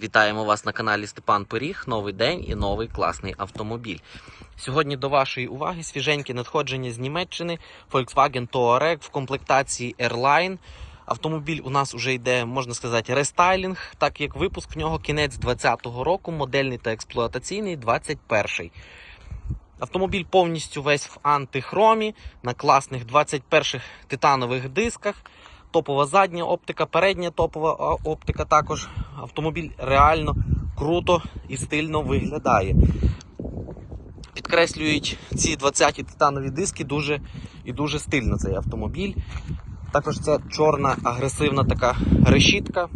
Вітаємо вас на каналі Степан Пиріг. Новий день і новий класний автомобіль. Сьогодні до вашої уваги свіженьке надходження з Німеччини Volkswagen Touareg в комплектації Airline. Автомобіль у нас вже йде, можна сказати, рестайлінг, так як випуск в нього кінець 2020 року, модельний та експлуатаційний 21 Автомобіль повністю весь в антихромі на класних 21-х титанових дисках. Топова задня оптика, передня топова оптика також. Автомобіль реально круто і стильно виглядає. Підкреслюють ці 20-ті титанові диски дуже і дуже стильно цей автомобіль. Також це чорна агресивна така решітка.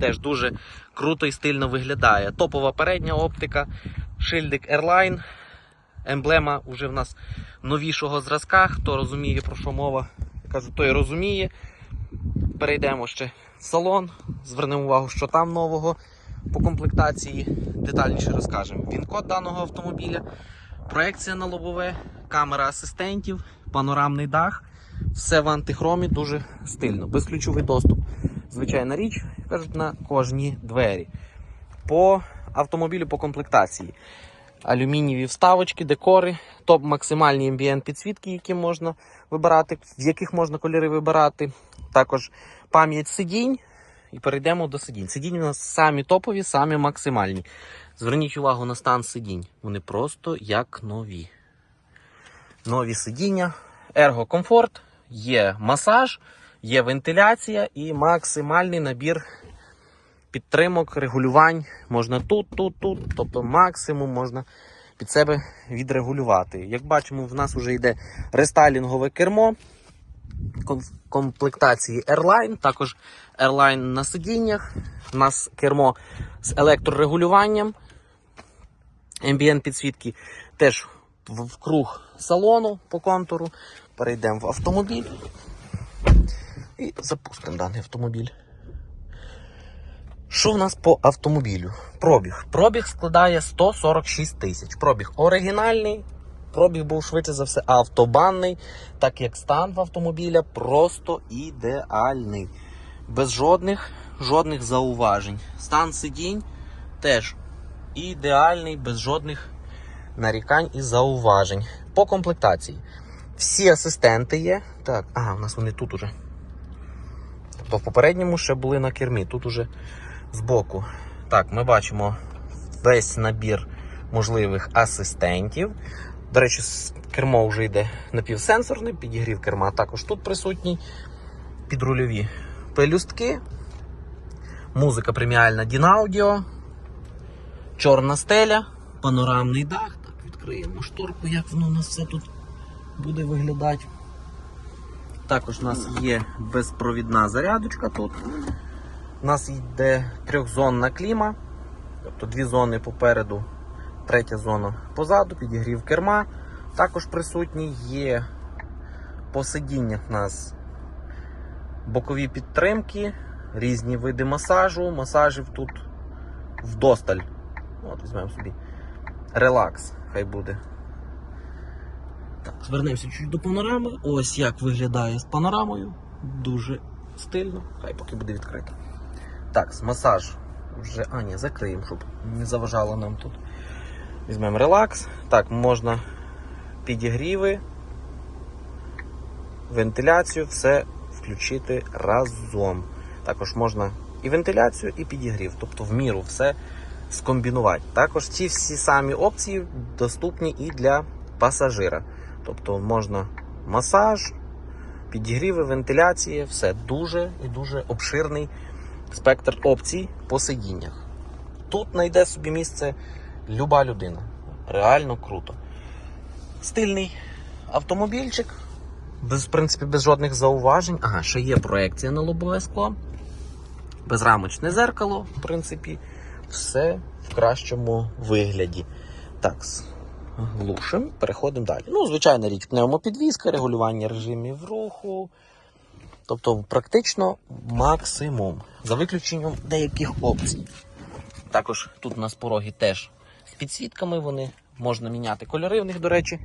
Теж дуже круто і стильно виглядає. Топова передня оптика, шильдик Airline. Емблема вже в нас новішого зразка. Хто розуміє, про що мова, кажу, той розуміє. Перейдемо ще в салон, звернемо увагу, що там нового по комплектації. Детальніше розкажемо. Він-код даного автомобіля, проекція на лобове, камера асистентів, панорамний дах. Все в антихромі дуже стильно. Безключовий доступ. Звичайна річ, кажуть, на кожні двері. По автомобілю по комплектації. Алюмінієві вставочки, декори, топ максимальні ambient підсвітки, які можна вибирати, в яких можна кольори вибирати. Також пам'ять сидінь. І перейдемо до сидінь. Сидінь у нас самі топові, самі максимальні. Зверніть увагу на стан сидінь. Вони просто як нові. Нові сидіння, ергокомфорт, є масаж, є вентиляція і максимальний набір підтримок, регулювань. Можна тут, тут, тут. Тобто максимум можна під себе відрегулювати. Як бачимо, в нас вже йде рестайлінгове кермо комплектації Airline, також Airline на сидіннях. У нас кермо з електрорегулюванням. Ambient підсвітки теж в, круг салону по контуру. Перейдемо в автомобіль і запустимо даний автомобіль. Що в нас по автомобілю? Пробіг. Пробіг складає 146 тисяч. Пробіг оригінальний. Пробіг був швидше за все автобанний, так як стан в автомобіля просто ідеальний. Без жодних жодних зауважень. Стан сидінь теж ідеальний, без жодних нарікань і зауважень. По комплектації. Всі асистенти є. Так, ага, у нас вони тут уже. Тобто в попередньому ще були на кермі, тут уже збоку. Так, ми бачимо весь набір можливих асистентів. До речі, кермо вже йде напівсенсорне, підігрів керма також тут присутній. Підрульові пелюстки, музика преміальна Дінаудіо, чорна стеля, панорамний дах. Так, відкриємо шторку, як воно у нас все тут буде виглядати. Також у нас є безпровідна зарядочка тут. У нас йде трьохзонна кліма, тобто дві зони попереду, третя зона позаду, підігрів керма. Також присутні є по сидіннях у нас бокові підтримки, різні види масажу. Масажів тут вдосталь. От, візьмемо собі. Релакс, хай буде. Так, звернемося чуть до панорами. Ось як виглядає з панорамою. Дуже стильно, хай поки буде відкрито. Так, масаж вже. А, ні, закриємо, щоб не заважало нам тут. Візьмемо релакс. Так, можна підігріви, вентиляцію, все включити разом. Також можна і вентиляцію, і підігрів, тобто в міру все скомбінувати. Також ці всі самі опції доступні і для пасажира. Тобто можна масаж, підігріви, вентиляція, все дуже і дуже обширний спектр опцій по сидіннях. Тут знайде собі місце люба людина. Реально круто. Стильний автомобільчик, без, в принципі, без жодних зауважень. Ага, ще є проекція на лобове скло. Безрамочне зеркало, в принципі, все в кращому вигляді. Так, глушимо, переходимо далі. Ну, звичайна річ, пневмопідвізка, регулювання режимів руху. Тобто, практично максимум, за виключенням деяких опцій. Також тут у нас пороги теж з підсвітками, вони можна міняти кольори в них, до речі.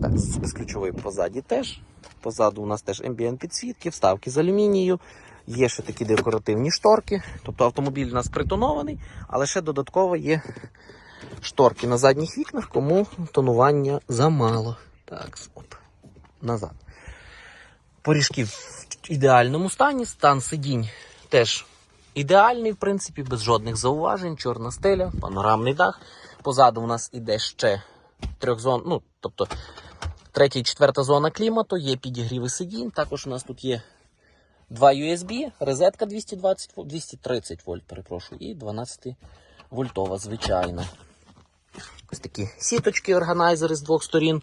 Так, з безключової позаді теж. Позаду у нас теж ambient підсвітки, вставки з алюмінію, Є ще такі декоративні шторки. Тобто автомобіль у нас притонований, але ще додатково є шторки на задніх вікнах, кому тонування замало. Так, оп, назад. Поріжки в ідеальному стані, стан сидінь теж ідеальний, в принципі, без жодних зауважень. Чорна стеля, панорамний дах. Позаду у нас іде ще трьохзон, ну, тобто третя і четверта зона клімату, є підігріви сидінь. Також у нас тут є два USB, розетка 220, 230 вольт, перепрошую, і 12 вольтова, звичайна. Ось такі сіточки, органайзери з двох сторін.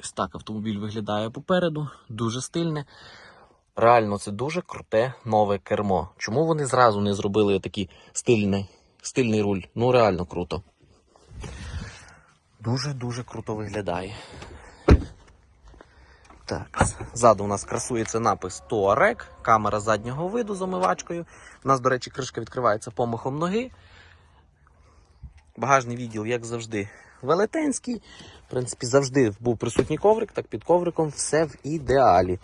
Ось так автомобіль виглядає попереду, дуже стильне. Реально, це дуже круте нове кермо. Чому вони зразу не зробили такий стильний, стильний руль? Ну, реально круто. Дуже-дуже круто виглядає. Так, ззаду у нас красується напис Touareg, камера заднього виду з омивачкою. У нас, до речі, кришка відкривається помахом ноги. Багажний відділ, як завжди, велетенський. В принципі, завжди був присутній коврик, так під ковриком все в ідеалі.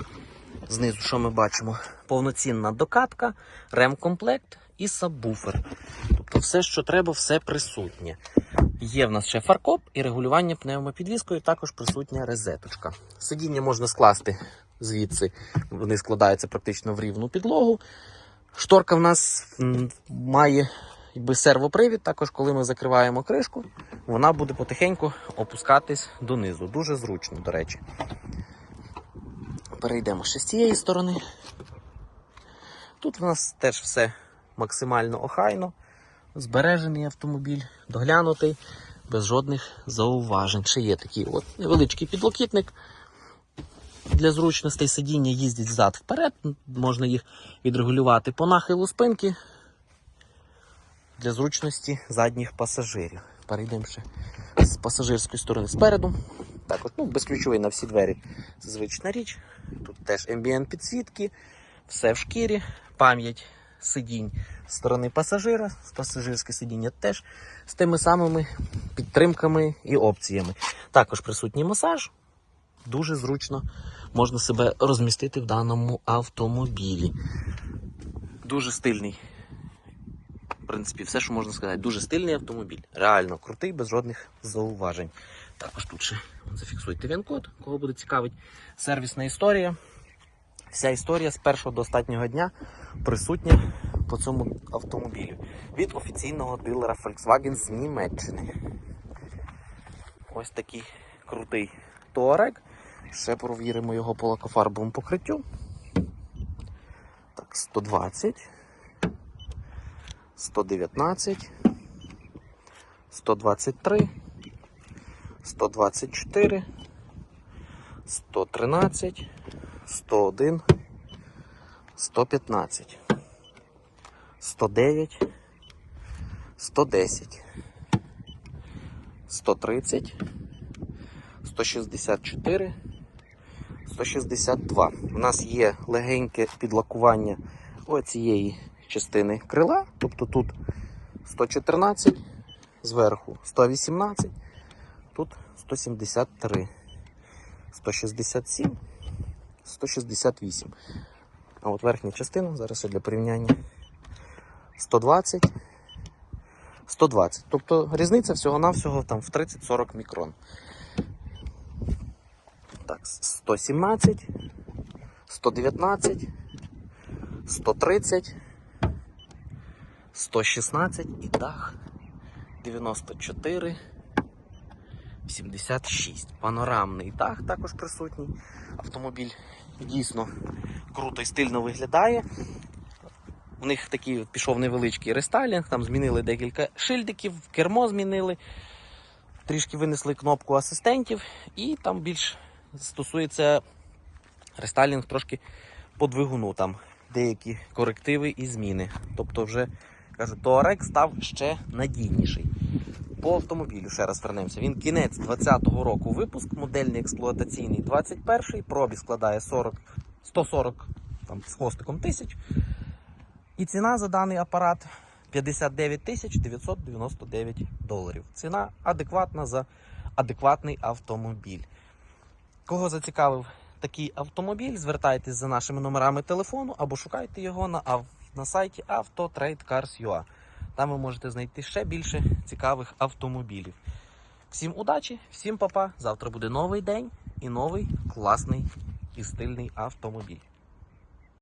Знизу, що ми бачимо? Повноцінна докатка, ремкомплект і сабвуфер. Тобто все, що треба, все присутнє. Є в нас ще фаркоп і регулювання пневмопідвіскою, також присутня розеточка. Сидіння можна скласти звідси, вони складаються практично в рівну підлогу. Шторка в нас має сервопривід, також коли ми закриваємо кришку, вона буде потихеньку опускатись донизу. Дуже зручно, до речі. Перейдемо ще з цієї сторони. Тут в нас теж все максимально охайно. Збережений автомобіль, доглянутий, без жодних зауважень. Ще є такий от невеличкий підлокітник. Для зручностей сидіння їздять взад вперед, можна їх відрегулювати по нахилу спинки для зручності задніх пасажирів. Перейдемо ще з пасажирської сторони спереду. Також ну, безключовий на всі двері. Звична річ. Тут теж ambient підсвітки, все в шкірі, пам'ять сидінь з сторони пасажира, пасажирське сидіння теж з тими самими підтримками і опціями. Також присутній масаж. Дуже зручно можна себе розмістити в даному автомобілі. Дуже стильний. В принципі, все, що можна сказати, дуже стильний автомобіль. Реально крутий, без жодних зауважень. Також тут ще зафіксуйте він-код, кого буде цікавить. Сервісна історія. Вся історія з першого до останнього дня присутня по цьому автомобілю від офіційного дилера Volkswagen з Німеччини. Ось такий крутий Touareg. Ще провіримо його по лакофарбовому покриттю. Так, 120, 119, 123, 124, 113, 101, 115, 109, 110, 130, 164, 162. У нас є легеньке підлакування оцієї частини крила. Тобто тут 114, зверху 118, тут 173, 167, 168. А от верхня частина, зараз для порівняння 120, 120. Тобто різниця всього-навсього там в 30-40 мікрон. Так, 117, 119, 130, 116 і дах 94, 76. Панорамний дах також присутній. Автомобіль дійсно круто і стильно виглядає. У них такий от пішов невеличкий рестайлінг, там змінили декілька шильдиків, кермо змінили, трішки винесли кнопку асистентів, і там більш стосується рестайлінг трошки по двигуну, там деякі корективи і зміни. Тобто, вже кажу, Touareg став ще надійніший. По автомобілю ще раз вернемося. Він кінець 20-го року випуск, модельний експлуатаційний 21-й, пробіг складає 40, 140 там, з хвостиком тисяч. І ціна за даний апарат 59 тисяч 999 доларів. Ціна адекватна за адекватний автомобіль. Кого зацікавив такий автомобіль, звертайтесь за нашими номерами телефону або шукайте його на, на сайті AutoTradeCars.ua. Там ви можете знайти ще більше цікавих автомобілів. Всім удачі, всім папа. Завтра буде новий день і новий класний і стильний автомобіль.